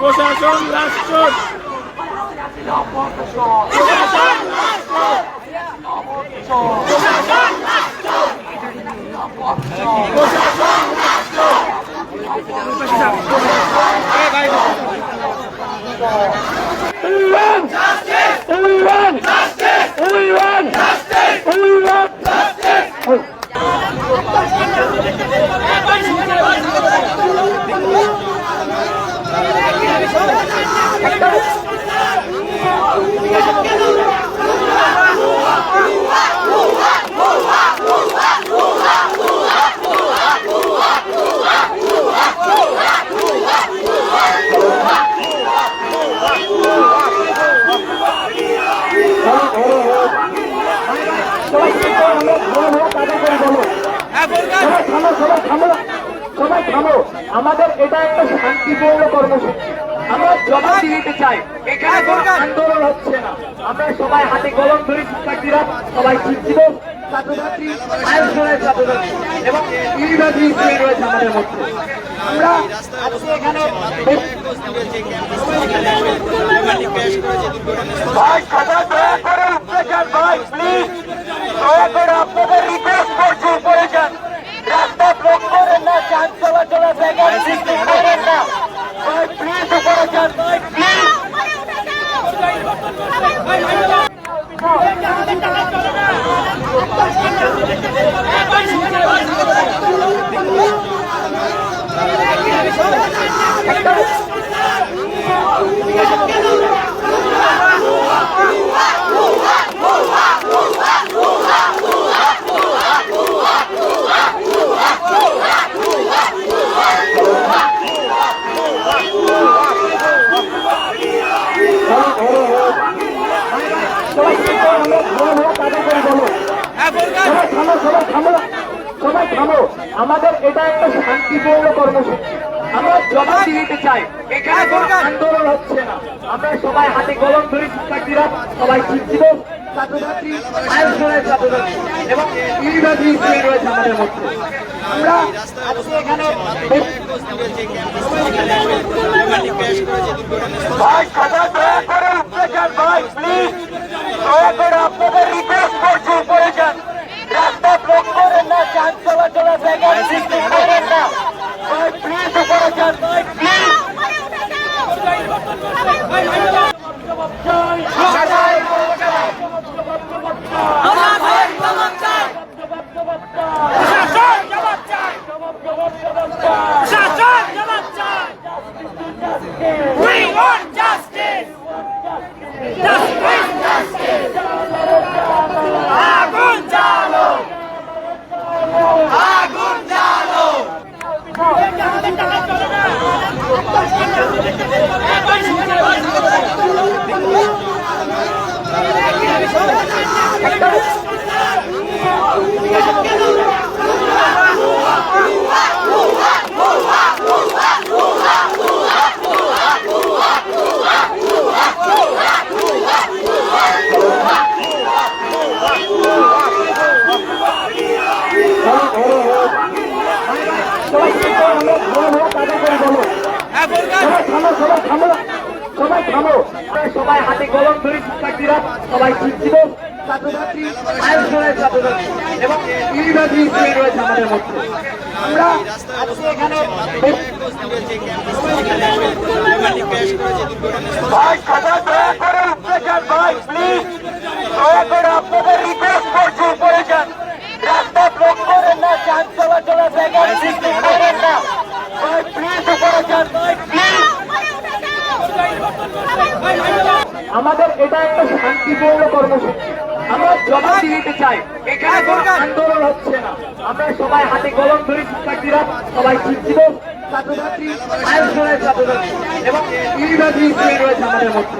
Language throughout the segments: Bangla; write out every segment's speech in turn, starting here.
প্রশাসন রাষ্ট্র ছিল অপরচয় প্রশাসন অপরচয় We want justice! We want justice! We want justice! We want justice! সবাই থামো আমাদের এটা একটা শান্তিপূর্ণ কর্মসূচি আমরা জবাব দিতে চাই এখানে আন্দোলন হচ্ছে না আমরা সবাই হাতে কলম ধরি শিক্ষার্থীরা সবাই শিক্ষিত ছাত্রছাত্রী এবং ইউনিভার্সিটি রয়েছে আমাদের মধ্যে আমরা এখানে দয়া করে আপনাদের রিকোয়েস্ট করছি উপরে যান রাস্তা ব্লক করেন না যান চলাচলে ব্যাঘাত সৃষ্টি করেন না ভাই প্লিজ উপরে যান ভাই প্লিজ সবাই কিন্তু আমরা ভালো ভালো কাজে করে বলো সবাই থামো সবাই থামো সবাই থামো আমাদের এটা একটা শান্তিপূর্ণ কর্মসূচি আমরা জবাব দিতে চাই এখানে কোনো আন্দোলন হচ্ছে না আমরা সবাই হাতে কলম ধরি শিক্ষার্থীরা সবাই শিক্ষিত, ছাত্রছাত্রী, আয়োজনের ছাত্রছাত্রী এবং ইউনিভার্সিটি রয়েছে আমাদের মধ্যে। আমরা আপনাদের রিকোয়েস্ট Yeah. থামো। সবাই হাতে কলম ধরি শিক্ষার্থীরা সবাই শিক্ষিত। আপনাদের রিকোয়েস্ট করছি, উপরে যান। রাস্তা ব্লক করেন না, যান চলাচলে ব্যাঘাত সৃষ্টি করেন না ভাই প্লিজ উপরে যান ভাই প্লিজ আমাদের এটা একটা শান্তিপূর্ণ কর্মসূচি। আমরা জবাব দিতে চাই এখানে কোনো আন্দোলন হচ্ছে না। আমরা সবাই হাতে কলম ধরি শিক্ষার্থীরা সবাই শিক্ষিত ছাত্রছাত্রী আয়োজনের ছাত্রছাত্রী এবং ইউনিভার্সিটি রয়েছে আমাদের মধ্যে।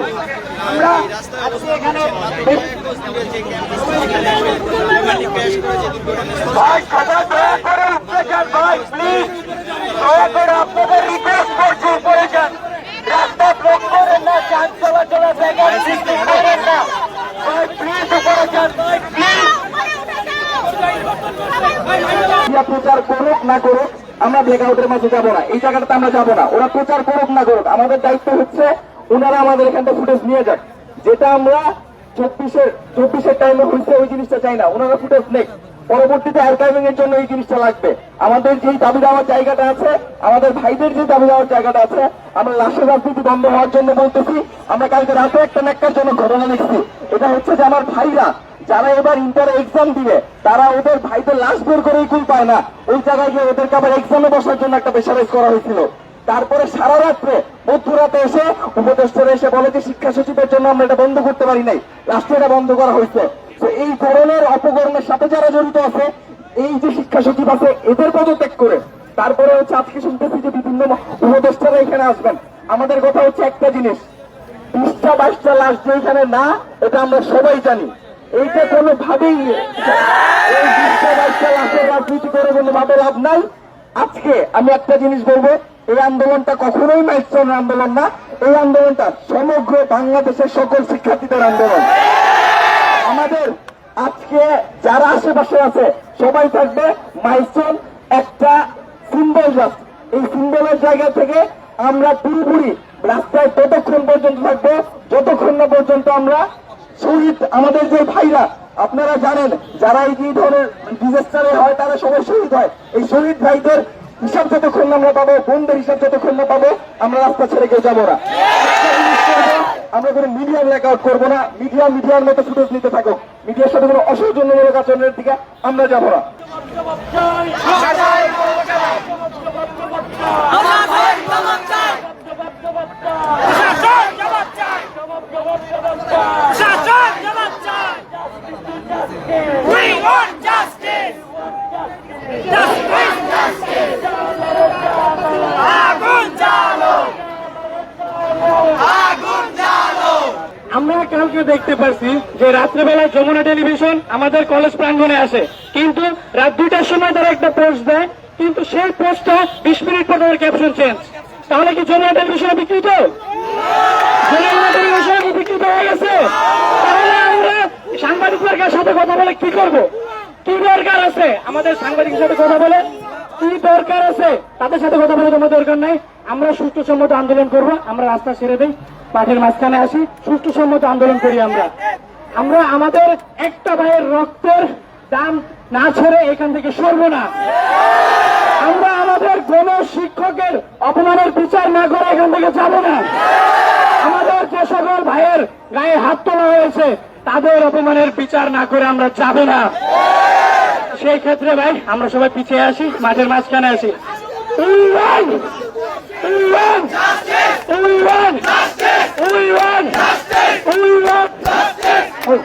আমরা আজকে এখানে ভাই সবাই দয়া করে উপরে ভাই প্লিজ দয়া করে আপনাদের প্রচার করুক না করুক, আমরা ব্ল্যাকআউটের মাঝে যাব না। এই জায়গাটাতে আমরা যাব না। ওরা প্রচার করুক না করুক, আমাদের দায়িত্ব হচ্ছে ওনারা আমাদের এখানটা ফুটেজ নিয়ে যাক। যেটা আমরা চব্বিশের চব্বিশের টাইমে হয়েছে, ওই জিনিসটা চাই না। ওনারা ফুটেজ নেই। পরবর্তীতে আর্কাইভিং এর জন্য এই জিনিসটা লাগবে। আমাদের যেই দাবি দেওয়ার জায়গাটা আছে, আমাদের ভাইদের যে দাবি দেওয়ার জায়গাটা আছে, আমরা লাশের রাজনীতি বন্ধ হওয়ার জন্য বলতেছি, আমরা কালকে রাতে একটা নেককার জন্য ঘটনা দেখছি এটা হচ্ছে যে আমার ভাইরা, যারা এবার ইন্টার এক্সাম দিবে, তারা ওদের ভাইদের লাশ বের করে কুল পায় না। ওই জায়গায় গিয়ে ওদেরকে আবার এক্সামে বসার জন্য একটা প্রেশারাইজ করা হয়েছিল। তারপরে সারা রাত্রে মধ্যরাতে এসে উপদেষ্টারা এসে বলে যে শিক্ষা সচিবের জন্য আমরা এটা বন্ধ করতে পারি নাই। রাষ্ট্রে এটা বন্ধ করা হয়েছে। তো এই ধরনের অপকর্মের সাথে যারা জড়িত আছে, এই যে শিক্ষা সচিব আছে, এদের পদত্যাগ করে, তারপরে হচ্ছে আজকে শুনতেছি যে বিভিন্ন উপদেষ্টারা এখানে আসবেন। আমাদের কথা হচ্ছে একটা জিনিস, বিশটা, বাইশটা লাশ যে এখানে না, এটা আমরা সবাই জানি। এইটা কোনোভাবেই এই বিশটা, বাইশটা লাশের রাজনীতি করে কোনোভাবে লাভ নাই। আজকে আমি একটা জিনিস বলব, এই আন্দোলনটা কখনোই মাইস্ট্রনের আন্দোলন না, এই আন্দোলনটা সমগ্র বাংলাদেশের সকল শিক্ষার্থীদের আন্দোলন। আমাদের আজকে যারা আশেপাশে আছে, সবাই থাকবে মাইস্ট্রন একটা সিম্বল জাস্ট এই সিম্বলের জায়গা থেকে আমরা পুরোপুরি রাস্তায় ততক্ষণ পর্যন্ত থাকব, যতক্ষণ না পর্যন্ত আমরা শহীদ, আমাদের যে ভাইরা, আপনারা জানেন, যারা এই ধরনের ডিজাস্টারে হয়, তারা সবাই শহীদ হয়। এই শহীদ ভাইদের হিসাব যতক্ষণ আমরা পাবো, বোনদের হিসাব যতক্ষণ না পাবো, আমরা রাস্তা ছেড়ে কেউ যাব না। আমরা কোনো মিডিয়া ব্ল্যাক আউট করব না মিডিয়া মিডিয়ার মতো ফুটেজ নিতে থাকো মিডিয়ার সাথে কোনো অসৌজন্যমূলক আচরণের দিকে আমরা যাব না শাসন জবাব চাই শাসন জবাব চাই We want justice! Justice! আগুন জ্বালো আগুন জ্বালো আমরা কালকে দেখতে পারছি যে রাত্রেবেলায় যমুনা টেলিভিশন আমাদের কলেজ প্রাঙ্গণে আসে। কিন্তু রাত দুইটার সময় তারা একটা পোস্ট দেয়। কিন্তু সেই পোস্টটা বিশ মিনিট পর তাদের ক্যাপশন চেঞ্জ তাহলে কি যমুনা টেলিভিশনে বিকৃত বিকৃত হয়ে গেছে? তাহলে আমরা সাংবাদিকদের সাথে কথা বলে কি করব? কি দরকার আছে? আমাদের সাংবাদিকের সাথে কথা বলে কি দরকার আছে? তাদের সাথে কথা বলে তোমার দরকার নাই। আমরা সুষ্ঠু সম্মত আন্দোলন করব। আমরা রাস্তা ছেড়ে দিই। মাঠের মাঝখানে আসি। সুষ্ঠু সম্মত আন্দোলন করি আমরা। আমরা আমাদের একটা ভাইয়ের রক্তের দাম না ছেড়ে এখান থেকে সরবো না। আমরা আমাদের কোন শিক্ষকের অপমানের বিচার না করে এখান থেকে যাব না। আমাদের যে সকল ভাইয়ের গায়ে হাত তোলা হয়েছে, তাদের অপমানের বিচার না করে আমরা যাব না। সেই ক্ষেত্রে ভাই, আমরা সবাই পিছিয়ে আসি, মাঠের মাঝখানে আসি। We won! We won! We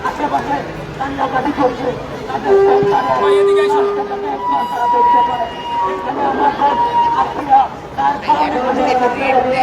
আশেপাশে কান্নাকাটি করছে তাদের তারা দেখতে পারে এখানে আমার সব আত্মীয় তার কারণে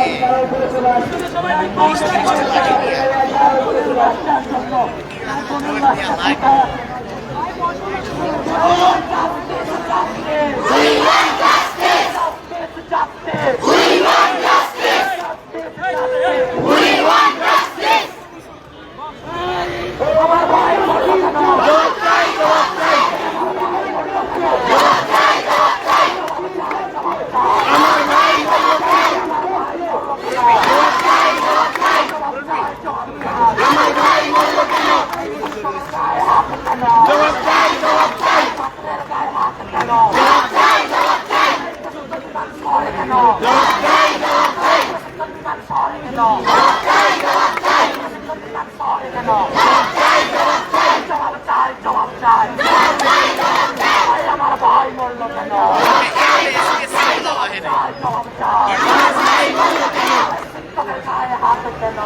কেন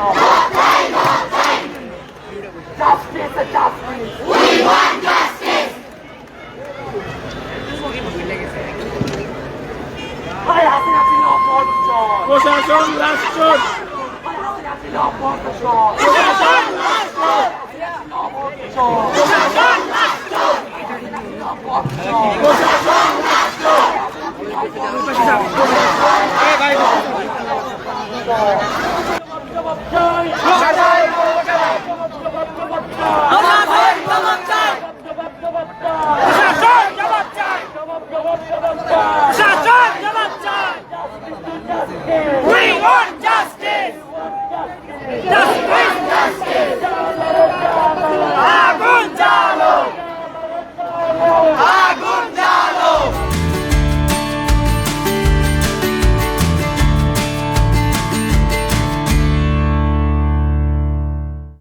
Justice and justice. We want justice. ভাই হাসিনা ছিল অপর্জন প্রশাসন রাষ্ট্র ভাই হাসিনা ছিল অপর্জন প্রশাসন রাষ্ট্র প্রশাসন